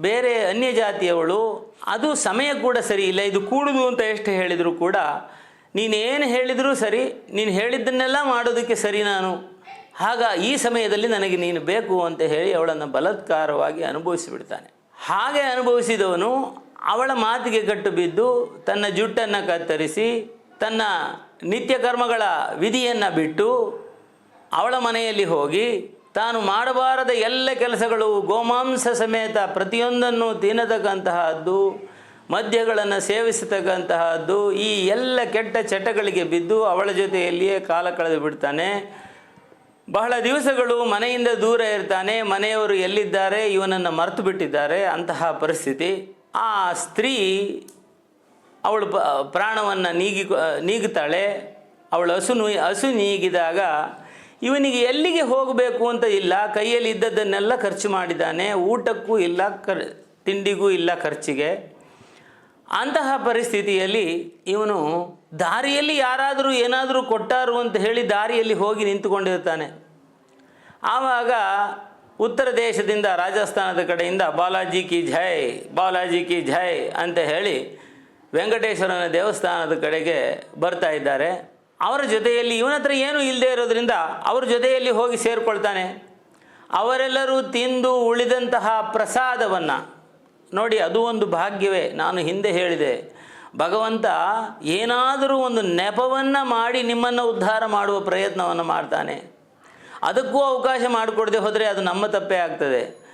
Speaker 1: ಬೇರೆ ಅನ್ಯ ಜಾತಿಯವಳು ಅದು ಸಮಯ ಕೂಡ ಸರಿ ಇಲ್ಲ, ಇದು ಕೂಡುದು ಅಂತ ಎಷ್ಟು ಹೇಳಿದರೂ ಕೂಡ, ನೀನೇನು ಹೇಳಿದರೂ ಸರಿ, ನೀನು ಹೇಳಿದ್ದನ್ನೆಲ್ಲ ಮಾಡೋದಕ್ಕೆ ಸರಿ ನಾನು. ಆಗ ಈ ಸಮಯದಲ್ಲಿ ನನಗೆ ನೀನು ಬೇಕು ಅಂತ ಹೇಳಿ ಅವಳನ್ನು ಬಲತ್ಕಾರವಾಗಿ ಅನುಭವಿಸಿಬಿಡ್ತಾನೆ. ಹಾಗೆ ಅನುಭವಿಸಿದವನು ಅವಳ ಮಾತಿಗೆ ಕಟ್ಟು ಬಿದ್ದು ತನ್ನ ಜುಟ್ಟನ್ನು ಕತ್ತರಿಸಿ ತನ್ನ ನಿತ್ಯ ಕರ್ಮಗಳ ವಿಧಿಯನ್ನು ಬಿಟ್ಟು ಅವಳ ಮನೆಯಲ್ಲಿ ಹೋಗಿ ತಾನು ಮಾಡಬಾರದ ಎಲ್ಲ ಕೆಲಸಗಳು ಗೋಮಾಂಸ ಸಮೇತ ಪ್ರತಿಯೊಂದನ್ನು ತಿನ್ನತಕ್ಕಂತಹದ್ದು, ಮದ್ಯಗಳನ್ನು ಸೇವಿಸತಕ್ಕಂತಹದ್ದು, ಈ ಎಲ್ಲ ಕೆಟ್ಟ ಚಟಗಳಿಗೆ ಬಿದ್ದು ಅವಳ ಜೊತೆಯಲ್ಲಿಯೇ ಕಾಲ ಕಳೆದು ಬಿಡ್ತಾನೆ. ಬಹಳ ದಿವಸಗಳು ಮನೆಯಿಂದ ದೂರ ಇರ್ತಾನೆ, ಮನೆಯವರು ಎಲ್ಲಿದ್ದಾರೆ, ಇವನನ್ನು ಮರೆತು ಬಿಟ್ಟಿದ್ದಾರೆ, ಅಂತಹ ಪರಿಸ್ಥಿತಿ. ಆ ಸ್ತ್ರೀ ಅವಳು ಪ್ರಾಣವನ್ನು ನೀಗಿ ನೀಗುತ್ತಾಳೆ. ಅವಳು ಹಸು ಹಸು ನೀಗಿದಾಗ ಇವನಿಗೆ ಎಲ್ಲಿಗೆ ಹೋಗಬೇಕು ಅಂತ ಇಲ್ಲ. ಕೈಯಲ್ಲಿ ಇದ್ದದ್ದನ್ನೆಲ್ಲ ಖರ್ಚು ಮಾಡಿದ್ದಾನೆ ಊಟಕ್ಕೂ ಇಲ್ಲ, ಕರ್, ತಿಂಡಿಗೂ ಇಲ್ಲ ಖರ್ಚಿಗೆ. ಅಂತಹ ಪರಿಸ್ಥಿತಿಯಲ್ಲಿ ಇವನು ದಾರಿಯಲ್ಲಿ ಯಾರಾದರೂ ಏನಾದರೂ ಕೊಟ್ಟಾರು ಅಂತ ಹೇಳಿ ದಾರಿಯಲ್ಲಿ ಹೋಗಿ ನಿಂತುಕೊಂಡಿರ್ತಾನೆ. ಆವಾಗ ಉತ್ತರ ದೇಶದಿಂದ ರಾಜಸ್ಥಾನದ ಕಡೆಯಿಂದ ಬಾಲಾಜಿ ಕಿ ಜೈ, ಬಾಲಾಜಿ ಕಿ ಜೈ ಅಂತ ಹೇಳಿ ವೆಂಕಟೇಶ್ವರನ ದೇವಸ್ಥಾನದ ಕಡೆಗೆ ಬರ್ತಾ ಇದ್ದಾರೆ. ಅವರ ಜೊತೆಯಲ್ಲಿ ಇವನ ಹತ್ರ ಏನೂ ಇಲ್ಲದೆ ಇರೋದ್ರಿಂದ ಅವ್ರ ಜೊತೆಯಲ್ಲಿ ಹೋಗಿ ಸೇರಿಕೊಳ್ತಾನೆ. ಅವರೆಲ್ಲರೂ ತಿಂದು ಉಳಿದಂತಹ ಪ್ರಸಾದವನ್ನು, ನೋಡಿ ಅದು ಒಂದು ಭಾಗ್ಯವೇ ನಾನು ಹಿಂದೆ ಹೇಳಿದೆ. ಭಗವಂತ ಏನಾದರೂ ಒಂದು ನೆಪವನ್ನು ಮಾಡಿ ನಿಮ್ಮನ್ನು ಉದ್ಧಾರ ಮಾಡುವ ಪ್ರಯತ್ನವನ್ನು ಮಾಡ್ತಾನೆ. ಅದಕ್ಕೂ ಅವಕಾಶ ಮಾಡಿಕೊಡದೆ ಹೋದರೆ ಅದು ನಮ್ಮ ತಪ್ಪೇ ಆಗ್ತದೆ.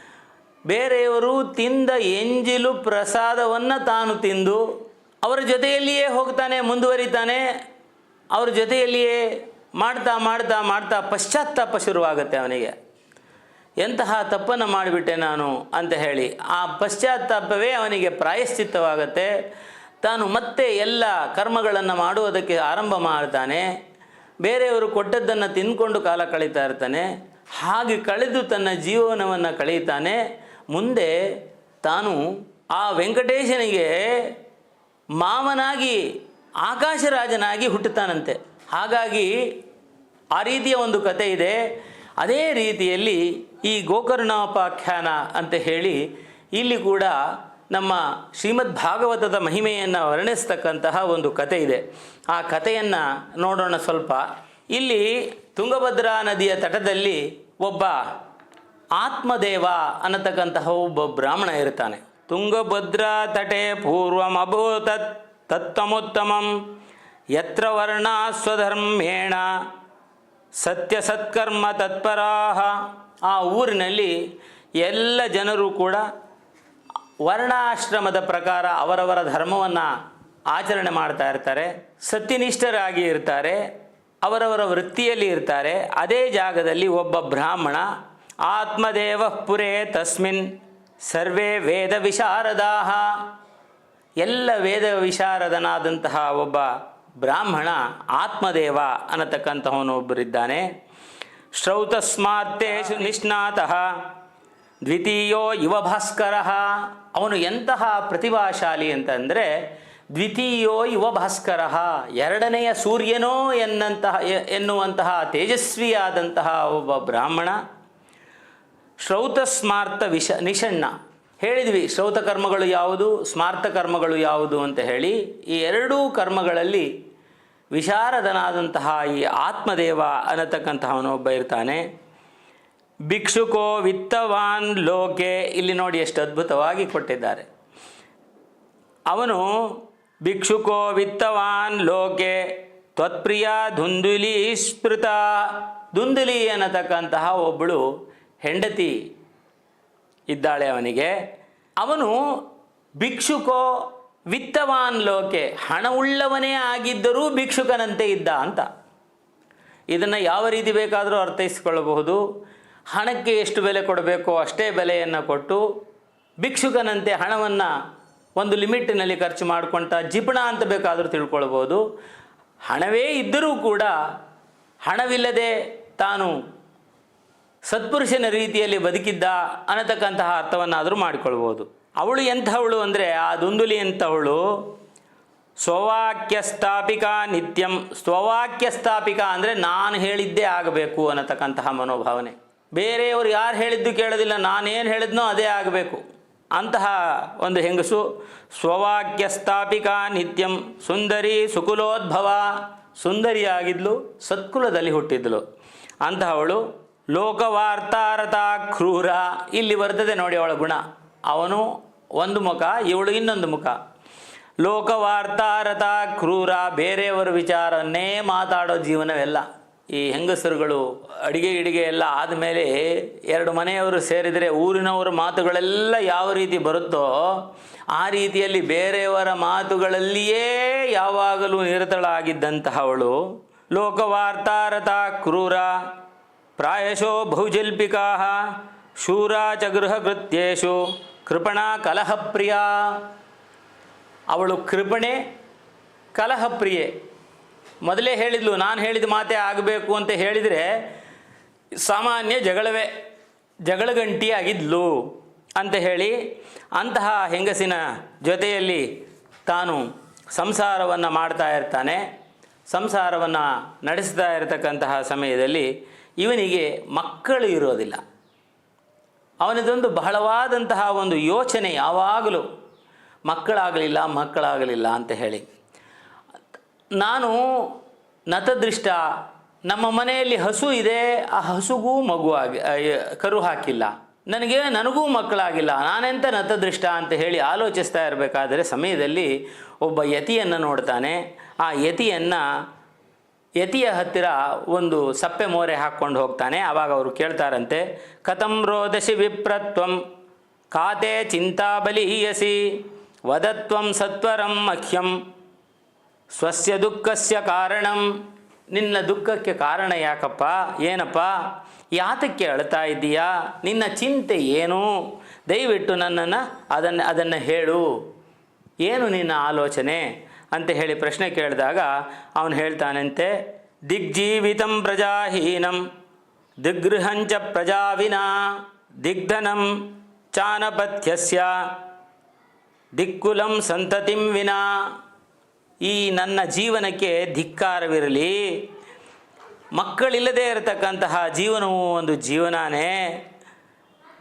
Speaker 1: ಬೇರೆಯವರು ತಿಂದ ಎಂಜಿಲು ಪ್ರಸಾದವನ್ನು ತಾನು ತಿಂದು ಅವರ ಜೊತೆಯಲ್ಲಿಯೇ ಹೋಗ್ತಾನೆ, ಮುಂದುವರಿತಾನೆ. ಅವ್ರ ಜೊತೆಯಲ್ಲಿಯೇ ಮಾಡ್ತಾ ಮಾಡ್ತಾ ಮಾಡ್ತಾ ಪಶ್ಚಾತ್ತಾಪ ಶುರುವಾಗುತ್ತೆ ಅವನಿಗೆ. ಎಂತಹ ತಪ್ಪನ್ನು ಮಾಡಿಬಿಟ್ಟೆ ನಾನು ಅಂತ ಹೇಳಿ ಆ ಪಶ್ಚಾತ್ತಾಪವೇ ಅವನಿಗೆ ಪ್ರಾಯಶ್ಚಿತ್ತವಾಗತ್ತೆ. ತಾನು ಮತ್ತೆ ಎಲ್ಲ ಕರ್ಮಗಳನ್ನು ಮಾಡುವುದಕ್ಕೆ ಆರಂಭ ಮಾಡ್ತಾನೆ. ಬೇರೆಯವರು ಕೊಟ್ಟದ್ದನ್ನು ತಿಂದ್ಕೊಂಡು ಕಾಲ ಕಳೀತಾ ಇರ್ತಾನೆ, ಹಾಗೆ ಕಳೆದು ತನ್ನ ಜೀವನವನ್ನು ಕಳೀತಾನೆ. ಮುಂದೆ ತಾನು ಆ ವೆಂಕಟೇಶನಿಗೆ ಮಾವನಾಗಿ, ಆಕಾಶರಾಜನಾಗಿ ಹುಟ್ಟುತ್ತಾನಂತೆ. ಹಾಗಾಗಿ ಆ ರೀತಿಯ ಒಂದು ಕತೆ ಇದೆ. ಅದೇ ರೀತಿಯಲ್ಲಿ ಈ ಗೋಕರ್ಣೋಪಾಖ್ಯಾನ ಅಂತ ಹೇಳಿ ಇಲ್ಲಿ ಕೂಡ ನಮ್ಮ ಶ್ರೀಮದ್ ಭಾಗವತದ ಮಹಿಮೆಯನ್ನು ವರ್ಣಿಸ್ತಕ್ಕಂತಹ ಒಂದು ಕತೆ ಇದೆ. ಆ ಕಥೆಯನ್ನು ನೋಡೋಣ ಸ್ವಲ್ಪ. ಇಲ್ಲಿ ತುಂಗಭದ್ರಾ ನದಿಯ ತಟದಲ್ಲಿ ಒಬ್ಬ ಆತ್ಮದೇವ ಅನ್ನತಕ್ಕಂತಹ ಒಬ್ಬ ಬ್ರಾಹ್ಮಣ ಇರ್ತಾನೆ. ತುಂಗಭದ್ರಾ ತಟೆ ಪೂರ್ವಮಭೂತ ತತ್ತಮೋತ್ತಮಂ ಯತ್ರ ವರ್ಣ ಸ್ವಧರ್ಮೇಣ ಸತ್ಯ ಸತ್ಕರ್ಮ ತತ್ಪರಾಹ. ಆ ಊರಿನಲ್ಲಿ ಎಲ್ಲ ಜನರು ಕೂಡ ವರ್ಣಾಶ್ರಮದ ಪ್ರಕಾರ ಅವರವರ ಧರ್ಮವನ್ನು ಆಚರಣೆ ಮಾಡ್ತಾ ಇರ್ತಾರೆ, ಸತ್ಯನಿಷ್ಠರಾಗಿ ಇರ್ತಾರೆ, ಅವರವರ ವೃತ್ತಿಯಲ್ಲಿ ಇರ್ತಾರೆ. ಅದೇ ಜಾಗದಲ್ಲಿ ಒಬ್ಬ ಬ್ರಾಹ್ಮಣ, ಆತ್ಮದೇವ ಪುರೇ ತಸ್ಮಿನ್, ಸರ್ವೇ ವೇದ ವಿಶಾರದಾಹ. ಎಲ್ಲ ವೇದ ವಿಶಾರದನಾದಂತಹ ಒಬ್ಬ ಬ್ರಾಹ್ಮಣ ಆತ್ಮದೇವ ಅನ್ನತಕ್ಕಂತಹವನು ಒಬ್ಬರಿದ್ದಾನೆ. ಶ್ರೌತಸ್ಮಾರ್ತೇಶು ನಿಷ್ಣಾತಃ, ದ್ವಿತೀಯೋ ಯುವ ಭಾಸ್ಕರ ಅವನು ಎಂತಹ ಪ್ರತಿಭಾಶಾಲಿ ಅಂತಂದರೆ ದ್ವಿತೀಯೋ ಯುವ ಭಾಸ್ಕರ ಎರಡನೆಯ ಸೂರ್ಯನೋ ಎನ್ನಂತಹ ಎನ್ನುವಂತಹ ತೇಜಸ್ವಿಯಾದಂತಹ ಒಬ್ಬ ಬ್ರಾಹ್ಮಣ. ಶ್ರೌತ ಸ್ಮಾರ್ತ ವಿಷ, ನಿಷಣ್ಣ. ಹೇಳಿದ್ವಿ, ಶ್ರೌತ ಕರ್ಮಗಳು ಯಾವುದು ಸ್ಮಾರ್ತ ಕರ್ಮಗಳು ಯಾವುದು ಅಂತ ಹೇಳಿ. ಈ ಎರಡೂ ಕರ್ಮಗಳಲ್ಲಿ ವಿಶಾರದನಾದಂತಹ ಈ ಆತ್ಮದೇವ ಅನ್ನತಕ್ಕಂತಹವನು ಒಬ್ಬ ಇರ್ತಾನೆ. ಭಿಕ್ಷುಕೋ ವಿತ್ತವಾನ್ ಲೋಕೆ, ಇಲ್ಲಿ ನೋಡಿ ಎಷ್ಟು ಅದ್ಭುತವಾಗಿ ಕೊಟ್ಟಿದ್ದಾರೆ. ಅವನು ಭಿಕ್ಷುಕೋ ವಿತ್ತವಾನ್ ಲೋಕೆ, ತ್ವತ್ಪ್ರಿಯ ಧುಂದುಲಿ ಸ್ಮೃತ. ಧುಂದುಲಿ ಅನ್ನತಕ್ಕಂತಹ ಒಬ್ಬಳು ಹೆಂಡತಿ ಇದ್ದಾಳೆ ಅವನಿಗೆ. ಅವನು ಭಿಕ್ಷುಕೋ ವಿತ್ತವಾನ್ ಲೋಕೆ ಹಣವುಳ್ಳವನೇ ಆಗಿದ್ದರೂ ಭಿಕ್ಷುಕನಂತೆ ಇದ್ದ ಅಂತ. ಇದನ್ನು ಯಾವ ರೀತಿ ಬೇಕಾದರೂ ಅರ್ಥೈಸಿಕೊಳ್ಳಬಹುದು. ಹಣಕ್ಕೆ ಎಷ್ಟು ಬೆಲೆ ಕೊಡಬೇಕೋ ಅಷ್ಟೇ ಬೆಲೆಯನ್ನು ಕೊಟ್ಟು ಭಿಕ್ಷುಕನಂತೆ ಹಣವನ್ನು ಒಂದು ಲಿಮಿಟ್ನಲ್ಲಿ ಖರ್ಚು ಮಾಡಿಕೊಂಡ ಜಿಪಣ ಅಂತ ಬೇಕಾದರೂ ತಿಳ್ಕೊಳ್ಬೋದು. ಹಣವೇ ಇದ್ದರೂ ಕೂಡ ಹಣವಿಲ್ಲದೆ ತಾನು ಸತ್ಪುರುಷನ ರೀತಿಯಲ್ಲಿ ಬದುಕಿದ್ದ ಅನ್ನತಕ್ಕಂತಹ ಅರ್ಥವನ್ನಾದರೂ ಮಾಡಿಕೊಳ್ಬೋದು. ಅವಳು ಎಂಥವಳು ಅಂದರೆ ಆ ದುಂದುಲಿ ಎಂಥವಳು? ಸ್ವವಾಕ್ಯ ಸ್ಥಾಪಿಕಾ ನಿತ್ಯಂ. ಸ್ವವಾಕ್ಯ ಸ್ಥಾಪಿಕಾ ಅಂದರೆ ನಾನು ಹೇಳಿದ್ದೇ ಆಗಬೇಕು ಅನ್ನತಕ್ಕಂತಹ ಮನೋಭಾವನೆ. ಬೇರೆಯವರು ಯಾರು ಹೇಳಿದ್ದು ಕೇಳೋದಿಲ್ಲ, ನಾನೇನು ಹೇಳಿದ್ನೋ ಅದೇ ಆಗಬೇಕು. ಅಂತಹ ಒಂದು ಹೆಂಗಸು ಸ್ವವಾಕ್ಯ ಸ್ಥಾಪಿಕಾ ನಿತ್ಯಂ ಸುಂದರಿ ಸುಕುಲೋದ್ಭವ. ಸುಂದರಿಯಾಗಿದ್ಲು, ಸತ್ಕುಲದಲ್ಲಿ ಹುಟ್ಟಿದ್ಲು. ಅಂತಹವಳು ಲೋಕವಾರ್ತಾರತ ಕ್ರೂರ. ಇಲ್ಲಿ ಬರ್ತದೆ ನೋಡಿ ಅವಳ ಗುಣ. ಅವನು ಒಂದು ಮುಖ, ಇವಳು ಇನ್ನೊಂದು ಮುಖ. ಲೋಕವಾರ್ತಾರತ ಕ್ರೂರ, ಬೇರೆಯವರ ವಿಚಾರನ್ನೇ ಮಾತಾಡೋ ಜೀವನವೆಲ್ಲ. ಈ ಹೆಂಗಸರುಗಳು ಅಡಿಗೆ ಗಿಡಿಗೆ ಎಲ್ಲ ಆದಮೇಲೆ ಎರಡು ಮನೆಯವರು ಸೇರಿದರೆ ಊರಿನವರ ಮಾತುಗಳೆಲ್ಲ ಯಾವ ರೀತಿ ಬರುತ್ತೋ ಆ ರೀತಿಯಲ್ಲಿ ಬೇರೆಯವರ ಮಾತುಗಳಲ್ಲಿಯೇ ಯಾವಾಗಲೂ ನಿರತಳಾಗಿದ್ದಂತಹವಳು. ಲೋಕವಾರ್ತಾರತ ಕ್ರೂರ, ಪ್ರಾಯಶೋ ಬಹುಜಲ್ಪಿಕಾ ಶೂರ ಚ ಗೃಹಕೃತ್ಯೇಷು ಕೃಪಣ ಕಲಹಪ್ರಿಯ. ಅವಳು ಕೃಪಣೆ, ಕಲಹಪ್ರಿಯೆ. ಮೊದಲೇ ಹೇಳಿದ್ಲು, ನಾನು ಹೇಳಿದ ಮಾತೇ ಆಗಬೇಕು ಅಂತ ಹೇಳಿದರೆ ಸಾಮಾನ್ಯ ಜಗಳವೇ ಜಗಳಗಂಟಿ ಆಗಿದ್ಲು ಅಂತ ಹೇಳಿ ಅಂತಹ ಹೆಂಗಸಿನ ಜೊತೆಯಲ್ಲಿ ತಾನು ಸಂಸಾರವನ್ನು ಮಾಡ್ತಾ ಇರ್ತಾನೆ, ಸಂಸಾರವನ್ನು ನಡೆಸ್ತಾ ಇರತಕ್ಕಂತಹ ಸಮಯದಲ್ಲಿ ಇವನಿಗೆ ಮಕ್ಕಳು ಇರೋದಿಲ್ಲ. ಅವನದೊಂದು ಬಹಳವಾದಂತಹ ಒಂದು ಯೋಚನೆ ಯಾವಾಗಲೂ ಮಕ್ಕಳಾಗಲಿಲ್ಲ ಮಕ್ಕಳಾಗಲಿಲ್ಲ ಅಂತ ಹೇಳಿ. ನಾನು ನತದೃಷ್ಟ, ನಮ್ಮ ಮನೆಯಲ್ಲಿ ಹಸು ಇದೆ, ಆ ಹಸುಗೂ ಮಗು ಆಗಿ ಕರು ಹಾಕಿಲ್ಲ. ನನಗೆ, ನನಗೂ ಮಕ್ಕಳಾಗಿಲ್ಲ. ನಾನೆಂತ ನತದೃಷ್ಟ ಅಂತ ಹೇಳಿ ಆಲೋಚಿಸ್ತಾ ಇರಬೇಕಾದರೆ ಸಮಯದಲ್ಲಿ ಒಬ್ಬ ಯತಿಯನ್ನು ನೋಡ್ತಾನೆ. ಆ ಯತಿಯನ್ನು, ಯತಿಯ ಹತ್ತಿರ ಒಂದು ಸಪ್ಪೆ ಮೋರೆ ಹಾಕ್ಕೊಂಡು ಹೋಗ್ತಾನೆ. ಆವಾಗ ಅವರು ಕೇಳ್ತಾರಂತೆ, ಕಥಂ ರೋದಶಿ ವಿಪ್ರತ್ವಂ, ಖಾತೆ ಚಿಂತಾ ಹೀಯಸಿ, ವದತ್ವಂ ಸತ್ವರಂ ಮಹ್ಯಂ ಸ್ವಸ್ಯ ದುಃಖಸ್ಯ ಕಾರಣಂ. ನಿನ್ನ ದುಃಖಕ್ಕೆ ಕಾರಣ ಯಾಕಪ್ಪ? ಏನಪ್ಪ? ಯಾತಕ್ಕೆ ಅಳ್ತಾ ಇದ್ದೀಯಾ? ನಿನ್ನ ಚಿಂತೆ ಏನು? ದಯವಿಟ್ಟು ನನ್ನನ್ನು ಅದನ್ನು ಅದನ್ನು ಹೇಳು. ಏನು ನಿನ್ನ ಆಲೋಚನೆ? ಅಂತ ಹೇಳಿ ಪ್ರಶ್ನೆ ಕೇಳಿದಾಗ ಅವನು ಹೇಳ್ತಾನಂತೆ, ದಿಗ್ಜೀವಿತಂ ಪ್ರಜಾಹೀನಂ, ದಿಗ್ಗೃಹಂಚ ಪ್ರಜಾವಿನಾ, ದಿಗ್ಧನಂ ಚಾನಪಥ್ಯಸ್ಯ, ದಿಕ್ಕುಲಂ ಸಂತತಿಂ ವಿನಾ. ಈ ನನ್ನ ಜೀವನಕ್ಕೆ ಧಿಕ್ಕಾರವಿರಲಿ. ಮಕ್ಕಳಿಲ್ಲದೆ ಇರತಕ್ಕಂತಹ ಜೀವನವು ಒಂದು ಜೀವನಾನೇ.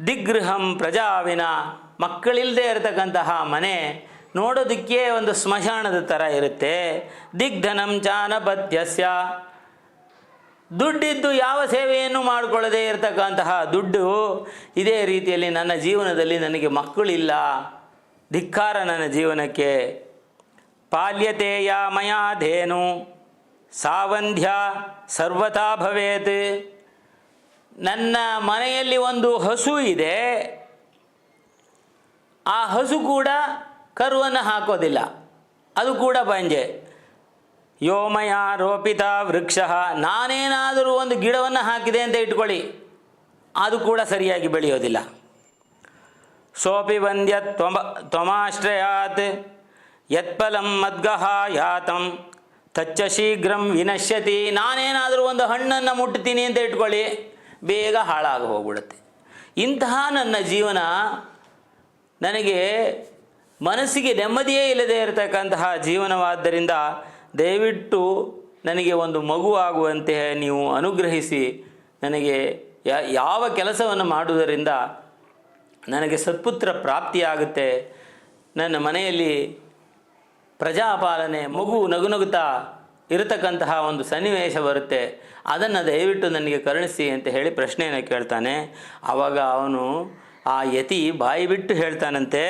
Speaker 1: ದಿಗ್ಗೃಹಂ ಪ್ರಜಾವಿನ ಮಕ್ಕಳಿಲ್ಲದೆ ಇರತಕ್ಕಂತಹ ಮನೆ ನೋಡೋದಕ್ಕೆ ಒಂದು ಸ್ಮಶಾನದ ಥರ ಇರುತ್ತೆ. ದಿಗ್ಧನಂ ಚಾನಪಥ್ಯಸ್ಯ ದುಡ್ಡಿದ್ದು ಯಾವ ಸೇವೆಯನ್ನು ಮಾಡಿಕೊಳ್ಳದೆ ಇರತಕ್ಕಂತಹ ದುಡ್ಡು ಇದೇ ರೀತಿಯಲ್ಲಿ ನನ್ನ ಜೀವನದಲ್ಲಿ ನನಗೆ ಮಕ್ಕಳಿಲ್ಲ. ಧಿಕ್ಕಾರ ನನ್ನ ಜೀವನಕ್ಕೆ. ಪಾಲ್ಯತೆಯ ಮಯಾಧೇನು ಸಾವಂಧ್ಯ ಸರ್ವತಾ ಭವೇತ್. ನನ್ನ ಮನೆಯಲ್ಲಿ ಒಂದು ಹಸು ಇದೆ. ಆ ಹಸು ಕೂಡ ಕರುವನ್ನು ಹಾಕೋದಿಲ್ಲ. ಅದು ಕೂಡ ಬಂಜೆ ಯೋಮಯ ರೋಪಿತ ವೃಕ್ಷ. ನಾನೇನಾದರೂ ಒಂದು ಗಿಡವನ್ನು ಹಾಕಿದೆ ಅಂತ ಇಟ್ಕೊಳ್ಳಿ. ಅದು ಕೂಡ ಸರಿಯಾಗಿ ಬೆಳೆಯೋದಿಲ್ಲ. ಸೋಪಿ ಬಂದ್ಯ ತ್ವಮ ತ್ವಮಾಶ್ರಯಾತ್. ಯತ್ಫಲಂ ಮದ್ಗಹ ಯಾತಂ. ತಚ್ಚ ಶೀಘ್ರಂ ವಿನಶ್ಯತಿ. ನಾನೇನಾದರೂ ಒಂದು ಹಣ್ಣನ್ನು ಮುಟ್ತೀನಿ ಅಂತ ಇಟ್ಕೊಳ್ಳಿ, ಬೇಗ ಹಾಳಾಗಿ ಹೋಗ್ಬಿಡುತ್ತೆ. ಇಂತಹ ನನ್ನ ಜೀವನ ನನಗೆ ಮನಸ್ಸಿಗೆ ನೆಮ್ಮದಿಯೇ ಇಲ್ಲದೆ ಇರತಕ್ಕಂತಹ ಜೀವನವಾದ್ದರಿಂದ ದಯವಿಟ್ಟು ನನಗೆ ಒಂದು ಮಗು ಆಗುವಂತೆ ನೀವು ಅನುಗ್ರಹಿಸಿ ನನಗೆ ಯಾವ ಕೆಲಸವನ್ನು ಮಾಡುವುದರಿಂದ ನನಗೆ ಸತ್ಪುತ್ರ ಪ್ರಾಪ್ತಿಯಾಗುತ್ತೆ. ನನ್ನ ಮನೆಯಲ್ಲಿ ಪ್ರಜಾಪಾಲನೆ ಮಗು ನಗುನಗುತ್ತಾ ಇರತಕ್ಕಂತಹ ಒಂದು ಸನ್ನಿವೇಶ ಬರುತ್ತೆ. ಅದನ್ನು ದಯವಿಟ್ಟು ನನಗೆ ಕರುಣಿಸಿ ಅಂತ ಹೇಳಿ ಪ್ರಶ್ನೆಯನ್ನು ಕೇಳ್ತಾನೆ. ಆವಾಗ ಅವನು ಆ ಯತಿ ಬಾಯಿ ಬಿಟ್ಟು ಹೇಳ್ತಾನಂತೆ,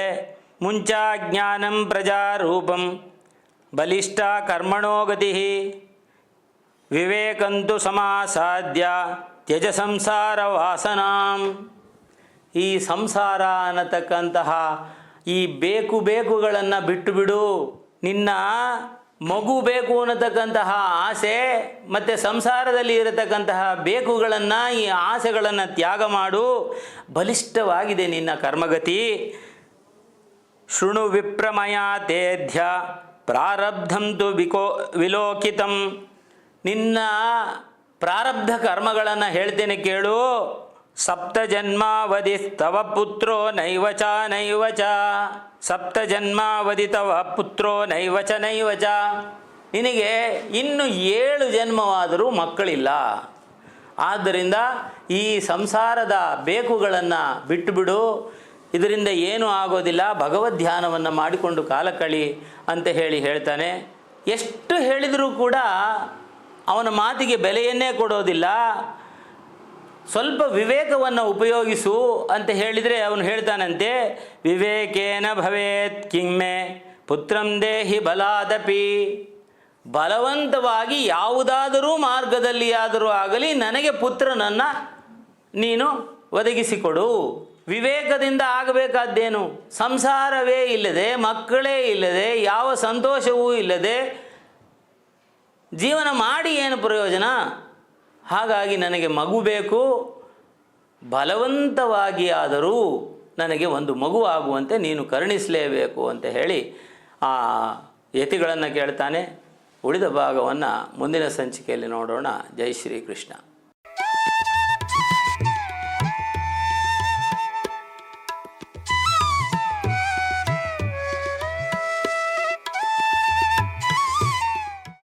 Speaker 1: ಮುಂಚಾ ಜ್ಞಾನಂ ಪ್ರಜಾರೂಪಂ ಬಲಿಷ್ಠ ಕರ್ಮಣೋಗತಿ ವಿವೇಕಂತು ಸಮಾಸಾಧ್ಯ ತ್ಯಜ ಸಂಸಾರ ವಾಸನಾಂ. ಈ ಸಂಸಾರ ಅನ್ನತಕ್ಕಂತಹ ಈ ಬೇಕು ಬೇಕುಗಳನ್ನು ಬಿಟ್ಟು ಬಿಡು. ನಿನ್ನ ಮಗು ಬೇಕು ಅನ್ನತಕ್ಕಂತಹ ಆಸೆ ಮತ್ತು ಸಂಸಾರದಲ್ಲಿ ಇರತಕ್ಕಂತಹ ಬೇಕುಗಳನ್ನು ಈ ಆಸೆಗಳನ್ನು ತ್ಯಾಗ ಮಾಡು. ಬಲಿಷ್ಠವಾಗಿದೆ ನಿನ್ನ ಕರ್ಮಗತಿ. ಶೃಣು ವಿಪ್ರಮಯ ತೇಧ್ಯ ಪ್ರಾರಬ್ಧಂತು ವಿಕೋ ವಿಲೋಕಿತಂ. ನಿನ್ನ ಪ್ರಾರಬ್ಧ ಕರ್ಮಗಳನ್ನು ಹೇಳ್ತೇನೆ ಕೇಳು. ಸಪ್ತ ಜನ್ಮಾವಧಿ ತವ ಪುತ್ರೋ ನೈವಚ ನೈವಚ. ಸಪ್ತ ಜನ್ಮಾವಧಿ ತವ ಪುತ್ರೋ ನೈವಚ ನೈವಚ ನಿನಗೆ ಇನ್ನು ಏಳು ಜನ್ಮವಾದರೂ ಮಕ್ಕಳಿಲ್ಲ. ಆದ್ದರಿಂದ ಈ ಸಂಸಾರದ ಬೇಕುಗಳನ್ನು ಬಿಟ್ಟುಬಿಡು. ಇದರಿಂದ ಏನೂ ಆಗೋದಿಲ್ಲ. ಭಗವದ್ ಧ್ಯಾನವನ್ನು ಮಾಡಿಕೊಂಡು ಕಾಲ ಕಳಿ ಅಂತ ಹೇಳಿ ಹೇಳ್ತಾನೆ. ಎಷ್ಟು ಹೇಳಿದರೂ ಕೂಡ ಅವನ ಮಾತಿಗೆ ಬೆಲೆಯನ್ನೇ ಕೊಡೋದಿಲ್ಲ. ಸ್ವಲ್ಪ ವಿವೇಕವನ್ನು ಉಪಯೋಗಿಸು ಅಂತ ಹೇಳಿದರೆ ಅವನು ಹೇಳ್ತಾನಂತೆ, ವಿವೇಕೇನ ಭವೇತ್ ಕಿಮ್ಮೆ ಪುತ್ರಂ ದೇಹಿ ಬಲಾದಪಿ. ಬಲವಂತವಾಗಿ ಯಾವುದಾದರೂ ಮಾರ್ಗದಲ್ಲಿ ಆದರೂ ಆಗಲಿ ನನಗೆ ಪುತ್ರನನ್ನು ನೀನು ಒದಗಿಸಿಕೊಡು. ವಿವೇಕದಿಂದ ಆಗಬೇಕಾದ್ದೇನು? ಸಂಸಾರವೇ ಇಲ್ಲದೆ, ಮಕ್ಕಳೇ ಇಲ್ಲದೆ, ಯಾವ ಸಂತೋಷವೂ ಇಲ್ಲದೆ ಜೀವನ ಮಾಡಿ ಏನು ಪ್ರಯೋಜನ? ಹಾಗಾಗಿ ನನಗೆ ಮಗು ಬೇಕು. ಬಲವಂತವಾಗಿ ಆದರೂ ನನಗೆ ಒಂದು ಮಗು ಆಗುವಂತೆ ನೀನು ಕರುಣಿಸಲೇಬೇಕು ಅಂತ ಹೇಳಿ ಆ ಯತಿಗಳನ್ನು ಕೇಳ್ತಾನೆ. ಉಳಿದ ಭಾಗವನ್ನು ಮುಂದಿನ ಸಂಚಿಕೆಯಲ್ಲಿ ನೋಡೋಣ. ಜೈ ಶ್ರೀಕೃಷ್ಣ.